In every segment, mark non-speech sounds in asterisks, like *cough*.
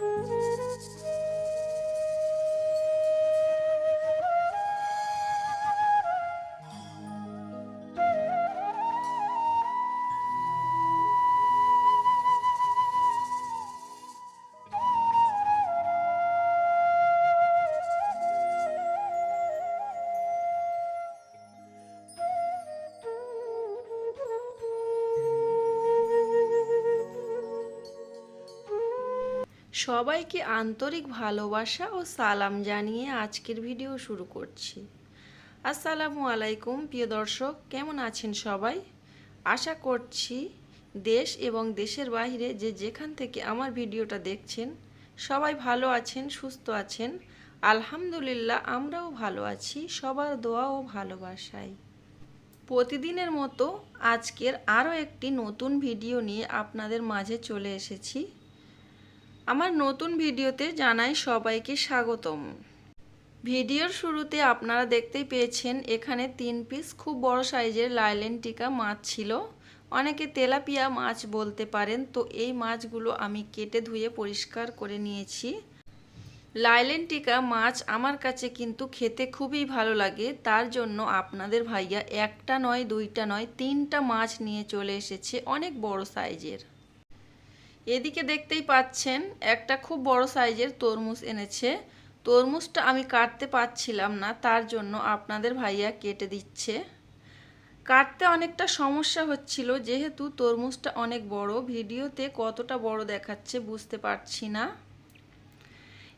Mm-hmm. সবাইকে আন্তরিক ভালোবাসা ও সালাম জানিয়ে আজকের ভিডিও শুরু করছি। আসসালামু আলাইকুম, প্রিয় দর্শক, কেমন আছেন সবাই? আশা করছি দেশ এবং দেশের বাইরে যে যেখান থেকে আমার ভিডিওটা দেখছেন, সবাই ভালো আছেন, সুস্থ আছেন। আলহামদুলিল্লাহ, আমরাও ভালো আছি, সবার দোয়া ও ভালোবাসায়। প্রতিদিনের মতো আজকের আরও একটি নতুন ভিডিও নিয়ে আপনাদের মাঝে চলে এসেছি। আমার নতুন ভিডিওতে জানাই সবাইকে স্বাগতম। ভিডিওর শুরুতে আপনারা দেখতেই পেয়েছেন, এখানে তিন পিস খুব বড় সাইজের লাইলেন টিকা মাছ ছিল। অনেকে তেলাপিয়া মাছ বলতে পারেন, তো এই মাছগুলো আমি কেটে ধুয়ে পরিষ্কার করে নিয়েছি। লাইলেন টিকা মাছ আমার কাছে কিন্তু খেতে খুবই ভালো লাগে, তার জন্য আপনাদের ভাইয়া একটা নয়, দুইটা নয়, তিনটা মাছ নিয়ে চলে এসেছে অনেক বড় সাইজের। এদিকে দেখতেই পাচ্ছেন একটা খুব বড় সাইজের তরমুজ এনেছে। তরমুজটা আমি কাটতে পারছিলাম না, তার জন্য আপনাদের ভাইয়া কেটে দিচ্ছে। কাটতে অনেকটা সমস্যা হচ্ছিল, যেহেতু তরমুজটা অনেক বড়। ভিডিওতে কতটা বড় দেখাচ্ছে বুঝতে পারছি না।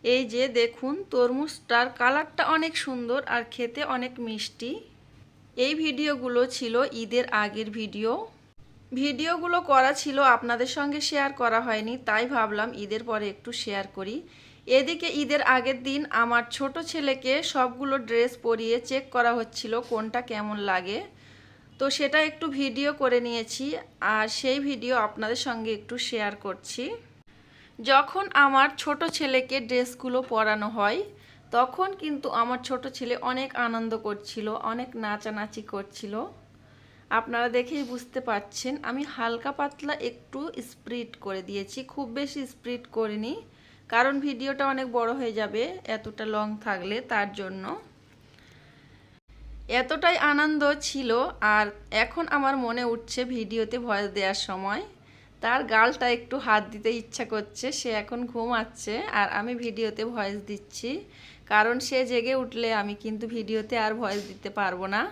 এই যে দেখুন, তরমুজটার কালারটা অনেক সুন্দর আর খেতে অনেক মিষ্টি। এই ভিডিওগুলো ছিল ঈদের আগের ভিডিও। ভিডিওগুলো করা ছিল, আপনাদের সঙ্গে শেয়ার করা হয়নি, তাই ভাবলাম ঈদের পরে একটু শেয়ার করি। এদিকে ঈদের আগের দিন আমার ছোট ছেলেকে সবগুলো ড্রেস পরিয়ে চেক করা হচ্ছিল, কোনটা কেমন লাগে। তো সেটা একটু ভিডিও করে নিয়েছি, আর সেই ভিডিও আপনাদের সঙ্গে একটু শেয়ার করছি। যখন আমার ছোট ছেলেকে ড্রেসগুলো পরানো হয়, তখন কিন্তু আমার ছোট ছেলে অনেক আনন্দ করছিল, অনেক নাচানাচি করছিল। আপনারা দেখেই বুঝতে পাচ্ছেন আমি হালকা পাতলা একটু স্প্রিট করে দিয়েছি, খুব বেশি স্প্রিট করিনি। কারণ ভিডিওটা অনেক বড় হয়ে যাবে, এতটা লং থাকলে তার জন্য। এতটাই আনন্দ ছিল, আর এখন আমার মনে উঠছে ভিডিওতে ভয়েস দেওয়ার সময়। তার গালটা একটু হাত দিতে ইচ্ছা করছে, সে এখন ঘুমাচ্ছে, আর আমি ভিডিওতে ভয়েস দিচ্ছি। কারণ সে জেগে উঠলে আমি কিন্তু ভিডিওতে আর ভয়েস দিতে পারব না।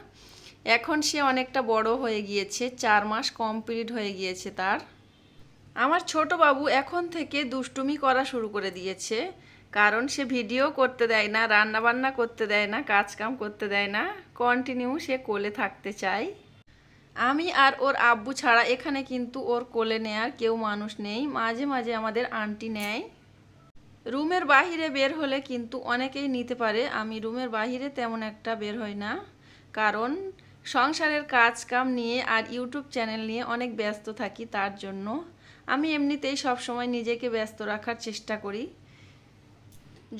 এখন সে অনেকটা বড় হয়ে গিয়েছে, চার মাস কমপ্লিট হয়ে গিয়েছে তার। আমার ছোট বাবু এখন থেকে দুষ্টুমি করা শুরু করে দিয়েছে, কারণ সে ভিডিও করতে দেয় না রান্না বান্না করতে দেয় না কাজ কাম করতে দেয় না কন্টিনিউ সে কোলে থাকতে চায়। আমি আর ওর আব্বু ছাড়া এখানে কিন্তু ওর কোলে নেয়ার কেউ মানুষ নেই, মাঝে মাঝে আমাদের আন্টি নেয়। রুমের বাহিরে বের হলে কিন্তু অনেকেই নিতে পারে, আমি রুমের বাহিরে তেমন একটা বের হই না, কারণ সংসারের কাজ কাম নিয়ে আর ইউটিউব চ্যানেল নিয়ে অনেক ব্যস্ত থাকি তার জন্য। আমি এমনিতেই সবসময় নিজেকে ব্যস্ত রাখার চেষ্টা করি।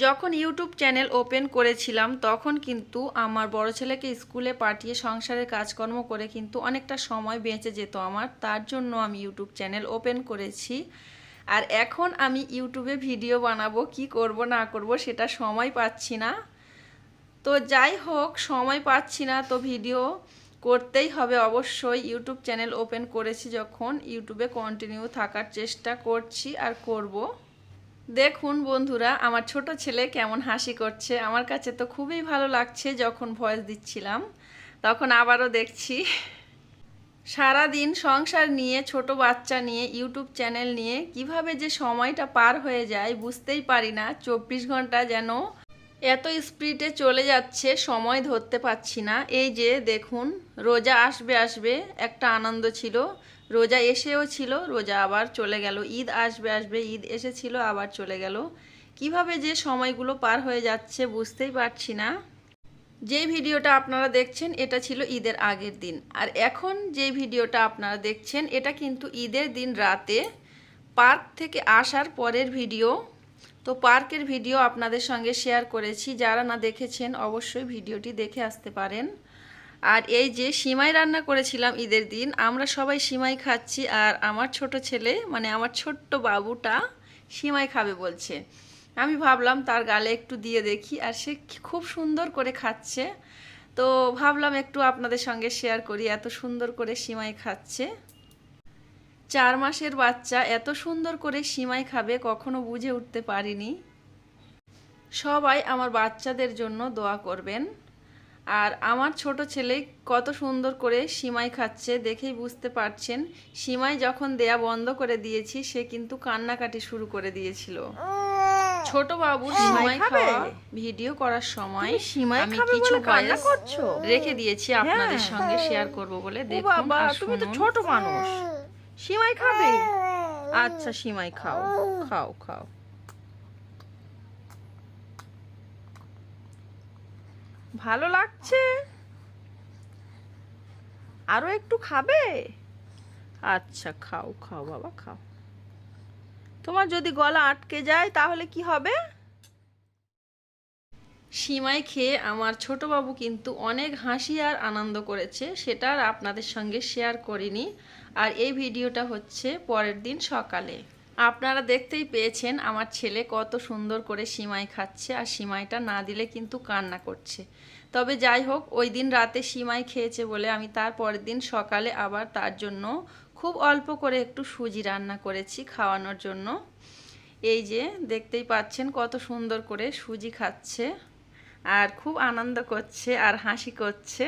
যখন ইউটিউব চ্যানেল ওপেন করেছিলাম, তখন কিন্তু আমার বড় ছেলেকে স্কুলে পাঠিয়ে সংসারের কাজকর্ম করে কিন্তু অনেকটা সময় বেঁচে যেত আমার। তার জন্য আমি ইউটিউব চ্যানেল ওপেন করেছি। আর এখন আমি ইউটিউবে ভিডিও বানাবো, কি করব না করব সেটা সময় পাচ্ছি না। তো যাই হোক, সময় পাচ্ছি না তো ভিডিও করতেই হবে। অবশ্যই ইউটিউব চ্যানেল ওপেন করেছি যখন। ইউটিউবে কন্টিনিউ থাকার চেষ্টা করছি আর করব। দেখুন বন্ধুরা, আমার ছোট ছেলে কেমন হাসি করছে। আমার কাছে তো খুবই ভালো লাগছে যখন ভয়েস দিচ্ছিলাম। তখন আবারও দেখছি। সারা দিন সংসার নিয়ে, ছোট বাচ্চা নিয়ে ইউটিউব চ্যানেল নিয়ে কীভাবে যে সময়টা পার হয়ে যায় বুঝতেই পারি না। চব্বিশ ঘণ্টা যেন এত স্পিডে চলে যাচ্ছে, সময় ধরতে পারছি না। এই যে দেখুন, রোজা আসবে আসবে একটা আনন্দ ছিল। রোজা এসেও ছিল, রোজা আবার চলে গেল। ঈদ আসবে আসবে, ঈদ এসেছিল, আবার চলে গেল। কীভাবে যে সময়গুলো পার হয়ে যাচ্ছে বুঝতেই পারছি না। যে ভিডিওটা আপনারা দেখছেন, এটা ছিল ঈদের আগের দিন। আর এখন যে ভিডিওটা আপনারা দেখছেন, এটা কিন্তু ঈদের দিন রাতে পার্ক থেকে আসার পরের ভিডিও। তো পার্কের ভিডিও আপনাদের সঙ্গে শেয়ার করেছি। যারা না দেখেছেন, অবশ্যই ভিডিওটি দেখে আসতে পারেন। আর এই যে সিমাই রান্না করেছিলাম ঈদের দিন, আমরা সবাই সিমাই খাচ্ছি আর আমার ছোট ছেলে মানে আমার ছোট্ট বাবুটা সিমাই খাবে বলছে। আমি ভাবলাম তার গালে একটু দিয়ে দেখি আর সে খুব সুন্দর করে খাচ্ছে। তো ভাবলাম একটু আপনাদের সঙ্গে শেয়ার করি, এত সুন্দর করে সিমাই খাচ্ছে। চার মাসের বাচ্চা এত সুন্দর করে সিমাই খাবে কখনো বুঝে উঠতে পারিনি। সবাই আমার বাচ্চাদের জন্য দোয়া করবেন। আর আমার ছোট ছেলে কত সুন্দর করে সিমাই খাচ্ছে দেখেই বুঝতে পারছেন। সিমাই যখন দেয়া বন্ধ করে দিয়েছি সে কিন্তু কান্নাকাটি শুরু করে দিয়েছিল। ছোট বাবু সিমাই খাওয়া ভিডিও করার সময় সিমাই আমি কিছু কান্না করছ? রেখে দিয়েছি আপনাদের হ্যাঁ। সঙ্গে শেয়ার করব বলে। দেখুন বাবা তুমি তো ছোট মানুষ। সিমাই খাবে? *laughs* আচ্ছা সিমাই খাও খাও খাও। ভালো লাগছে? আরও একটু খাবে? আচ্ছা খাও খাও বাবা খাও। তোমার যদি গলা আটকে যায় তাহলে কি হবে? সিমাই খেয়ে আমার ছোট বাবু কিন্তু অনেক হাসি আর আনন্দ করেছে, সেটা আর আপনাদের সঙ্গে শেয়ার করিনি। আর এই ভিডিওটা হচ্ছে পরের দিন সকালে। আপনারা দেখতেই পেয়েছেন আমার ছেলে কত সুন্দর করে সিমাই খাচ্ছে আর সিমাইটা না দিলে কিন্তু কান্না করছে। তবে যাই হোক, ওই দিন রাতে সিমাই খেয়েছে বলে আমি তার পরের দিন সকালে আবার তার জন্য খুব অল্প করে একটু সুজি রান্না করেছি খাওয়ানোর জন্য। এই যে, দেখতেই পাচ্ছেন কত সুন্দর করে সুজি খাচ্ছে। আর খুব আনন্দ করছে আর হাসি করছে।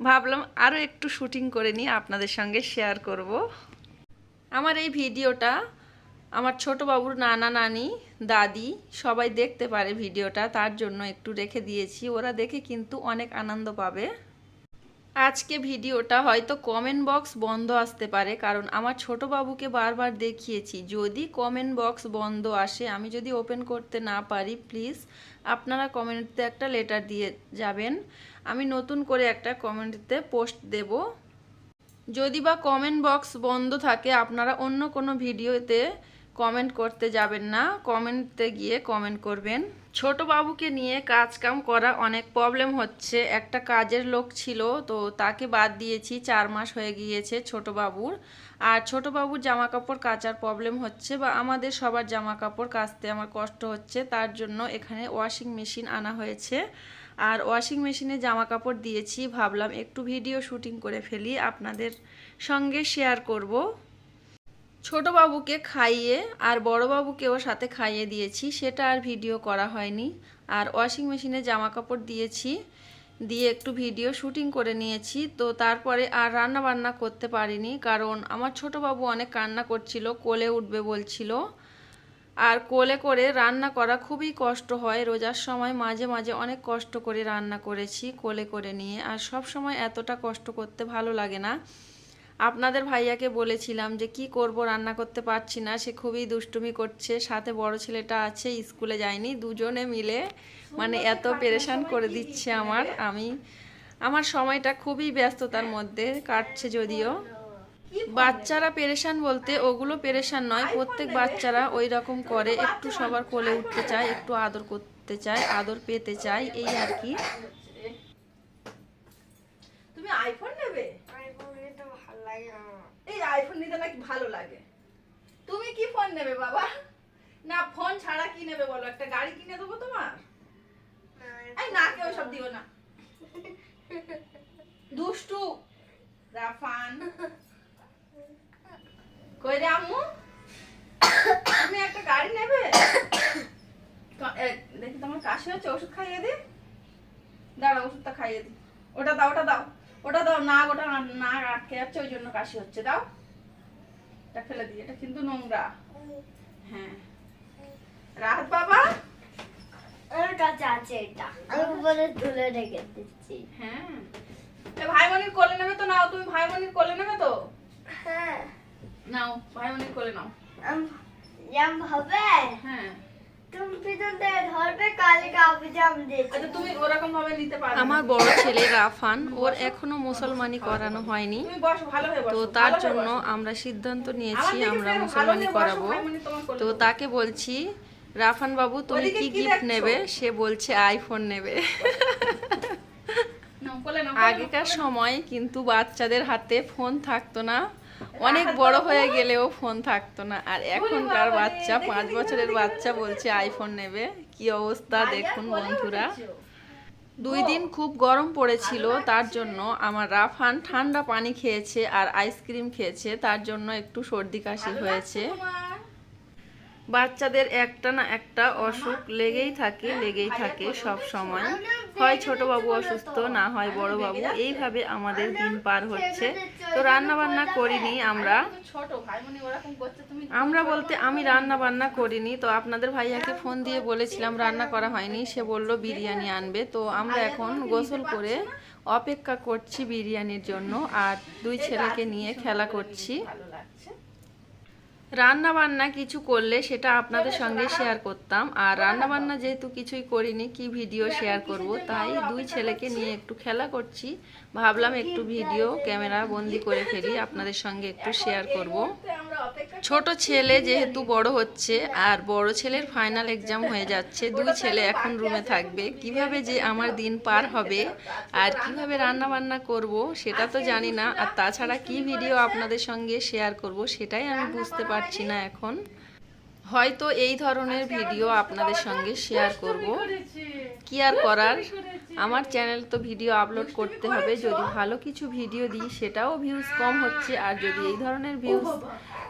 ভাবলাম আরও একটু শুটিং করে নিয়ে আপনাদের সঙ্গে শেয়ার করব। আমার এই ভিডিওটা আমার ছোট বাবুর নানা, নানি, দাদি সবাই দেখতে পারে ভিডিওটা, তার জন্য একটু রেখে দিয়েছি। ওরা দেখে কিন্তু অনেক আনন্দ পাবে। আজকে ভিডিওটা হয়তো কমেন্ট বক্স বন্ধ আসতে পারে, কারণ আমার ছোট বাবুকে বারবার দেখিয়েছি। যদি কমেন্ট বক্স বন্ধ আসে, আমি যদি ওপেন করতে না পারি প্লিজ আপনারা কমেন্টতে একটা লেটার দিয়ে যাবেন। আমি নতুন করে একটা কমেন্টতে পোস্ট দেব। যদি বা কমেন্ট বক্স বন্ধ থাকে, আপনারা অন্য কোনো ভিডিওতে কমেন্ট করতে যাবেন না। কমেন্টতে গিয়ে কমেন্ট করবেন। ছোট বাবুকে নিয়ে কাজ কাম করা অনেক প্রবলেম হচ্ছে। একটা কাজের লোক ছিল, তো তাকে বাদ দিয়েছি, চার মাস হয়ে গিয়েছে ছোট বাবুর আর ছোট বাবুর জামা কাপড় কাচার প্রবলেম হচ্ছে বা আমাদের সবার জামা কাপড় কাচতে আমার কষ্ট হচ্ছে, তার জন্য এখানে ওয়াশিং মেশিন আনা হয়েছে। আর ওয়াশিং মেশিনে জামা কাপড় দিয়েছি, ভাবলাম একটু ভিডিও শুটিং করে ফেলি, আপনাদের সঙ্গে শেয়ার করব। ছোট বাবুকে খাইয়ে আর বড় বাবুকেও সাথে খাইয়ে দিয়েছি, সেটা আর ভিডিও করা হয়নি। আর ওয়াশিং মেশিনে জামা কাপড় দিয়েছি, দিয়ে একটু ভিডিও শুটিং করে নিয়েছি, তো তারপরে আর রান্না বান্না করতে পারিনি, কারণ আমার ছোট বাবু অনেক কান্না করছিল, কোলে উঠবে বলছিল। আর কোলে করে রান্না করা খুবই কষ্ট হয়, রোজার সময় মাঝে মাঝে অনেক কষ্ট করে রান্না করেছি কোলে করে নিয়ে, আর সব সময় এতটা কষ্ট করতে ভালো লাগে না। আপনাদের ভাইয়াকে বলেছিলাম যে কি করব রান্না করতে পারছি না সে খুবই দুষ্টুমি করছে সাথে বড় ছেলেটা আছে স্কুলে যায়নি দুজনে মিলে মানে এত পেরেশান করে দিচ্ছে আমার আমি আমার সময়টা খুবই ব্যস্ততার মধ্যে কাটছে যদিও। বাচ্চারা পেরেশান বলতে ওগুলো পেরেশান নয় প্রত্যেক বাচ্চারা ওই রকম করে একটু সবার কোলে উঠতে চায় একটু আদর করতে চায় আদর পেতে চায় এই আর কি। তুমি আইফোন নেবে? এই আইফোন নিতে নাকি ভালো লাগে। তুমি কি ফোন নেবে বাবা? না ফোন ছাড়া কি নেবে বলো? একটা গাড়ি কিনে দেবো তোমার? না কেউ সব দিও না। *laughs* দুষ্টু রাফান। কই রে আম্মু? তুমি একটা গাড়ি নেবে? দেখি তোমার কাশি হচ্ছে ওষুধ খাইয়ে দি। দাঁড়া ওষুধটা খাইয়ে দি। ওটা দাও ওটা দাও। ওটা দাও না ওটা না আটকে যাচ্ছে ওই জন্য কাশি হচ্ছে দাও। এটা ফেলে দিই এটা কিন্তু নোংরা। হ্যাঁ। রাত বাবা? আমার কাছে আছে এটা। আমি উপরে তুলে রেখে দিচ্ছি। হ্যাঁ। এ ভাইমনির কোলে নেবে তো? নাও তুমি ভাইমনির কোলে নেবে তো? হ্যাঁ। নাও ভাইমনির কোলে নাও। হবে? হ্যাঁ তুমি পিছন থেকে ধরবে কালকে আমি জাম দিচ্ছি আচ্ছা তুমি ওরকম ভাবে নিতে পারবে আমার বড় ছেলে রাফান ওর এখনও মুসলমানি করানো হয়নি। তুমি বসো ভালো হয়ে বসো তো তার জন্য আমরা সিদ্ধান্ত নিয়েছি আমরা মুসলমানি করাবো। তো তাকে বলছি রাফান বাবু তুমি কি গিফট নেবে? সে বলছে আইফোন নেবে। আগেকার সময় কিন্তু বাচ্চাদের হাতে ফোন থাকতো না। অনেক বড় হয়ে গেলেও ফোন থাকতো না। আর এখনকার বাচ্চা পাঁচ বছরের বাচ্চা বলছে আইফোন নেবে। কি অবস্থা দেখুন বন্ধুরা। দুই দিন খুব গরম পড়েছিল তার জন্য আমার রাফান ঠান্ডা পানি খেয়েছে আর আইসক্রিম খেয়েছে তার জন্য একটু সর্দি কাশি হয়েছে। বাচ্চাদের একটা না একটা অসুখ লেগেই থাকে লেগেই থাকে সব সময়। হয় ছোট বাবু অসুস্থ, না হয় বড় বাবু এইভাবে আমাদের দিন পার হচ্ছে। তো রান্না বান্না করিনি আমরা। আমরা বলতে আমি রান্না বান্না করিনি, তো আপনাদের ভাইয়াকে ফোন দিয়ে বলেছিলাম রান্না করা হয়নি, সে বলল বিরিয়ানি আনবে। তো আমরা এখন গোসল করে অপেক্ষা করছি বিরিয়ানির জন্য, আর দুই ছেলেকে নিয়ে খেলা করছি। রান্না বান্না কিছু করলে সেটা আপনাদের সঙ্গে শেয়ার করতাম। আর রান্না বান্না যেহেতু কিছুই করিনি কি ভিডিও শেয়ার করব? তাই দুই ছেলেকে নিয়ে একটু খেলা করছি। ভাবলাম একটু ভিডিও, ক্যামেরা বন্দি করে ফেলি, আপনাদের সঙ্গে একটু শেয়ার করব। ছোট ছেলে যেহেতু বড় হচ্ছে, আর বড় ছেলের ফাইনাল এক্সাম হয়ে যাচ্ছে, দুই ছেলে এখন রুমে থাকবে। কীভাবে যে আমার দিন পার হবে, আর কীভাবে রান্না বান্না করব, সেটা তো জানি না। আর তাছাড়া কি ভিডিও আপনাদের সঙ্গে শেয়ার করব, সেটাই আমি বুঝতে পারছি না এখন। হয়তো এই ধরনের ভিডিও আপনাদের সঙ্গে শেয়ার করব। কি আর করার? আমার চ্যানেল তো ভিডিও আপলোড করতে হবে। যদি ভালো কিছু ভিডিও দিই সেটাও ভিউজ কম হচ্ছে। আর যদি এই ধরনের ভিউজ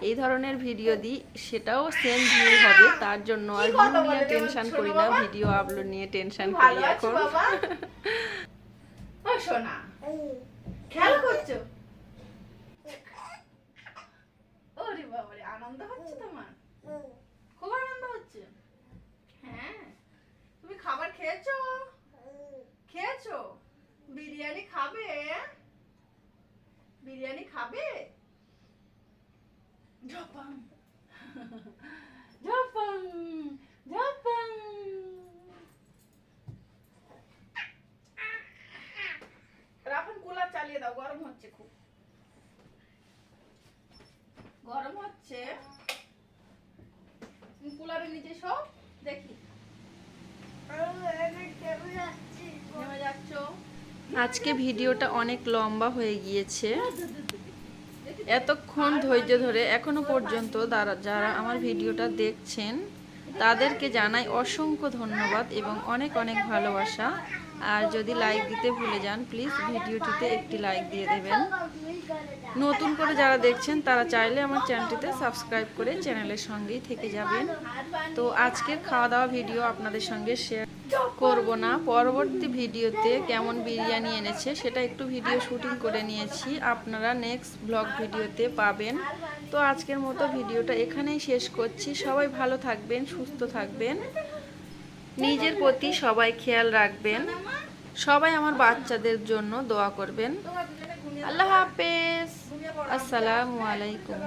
এই ধরনের ভিডিও দিই সেটাও সেম ভিউ হবে। তার জন্য আর ভিউ নিয়ে টেনশন করি না। ভিডিও আপলোড নিয়ে টেনশন করি এখন। খেলা করছ? ওরে বাবারে আনন্দ হচ্ছে তোমার খুব আনন্দ হচ্ছে হ্যাঁ তুমি খাবার খেয়েছো? খেয়েছো? বিরিয়ানি খাবে? বিরিয়ানি খাবে? ঝপাং *laughs* ঝপাং ঝপাং রাফন কুলার চালিয়ে দাও গরম হচ্ছে খুব গরম হচ্ছে তুমি কুলারের নিচে সব দেখি নেমে যাচ্ছ আজকে ভিডিওটা অনেক লম্বা হয়ে গিয়েছে। এতক্ষণ ধৈর্য ধরে এখনও পর্যন্ত যারা আমার ভিডিওটা দেখছেন, তাদেরকে জানাই অসংখ্য ধন্যবাদ এবং অনেক অনেক ভালোবাসা। আর যদি লাইক দিতে ভুলে যান প্লিজ ভিডিওটিতে একটি লাইক দিয়ে দেবেন। নতুন করে যারা দেখছেন, তারা চাইলে আমার চ্যানেলটিতে সাবস্ক্রাইব করে চ্যানেলের সঙ্গেই থেকে যাবেন। তো আজকের খাওয়া দাওয়া ভিডিও আপনাদের সঙ্গে শেয়ার করব না। পরবর্তী ভিডিওতে কেমন বিরিয়ানি এনেছে সেটা একটু ভিডিও শুটিং করে নিয়েছি। আপনারা নেক্সট ব্লগ ভিডিওতে পাবেন। তো আজকের মতো ভিডিওটা এখানেই শেষ করছি। সবাই ভালো থাকবেন, সুস্থ থাকবেন। নিজের প্রতি সবাই খেয়াল রাখবেন। সবাই আমার বাচ্চাদের জন্য দোয়া করবেন। আল্লাহ হাফেজ। আসসালামু আলাইকুম।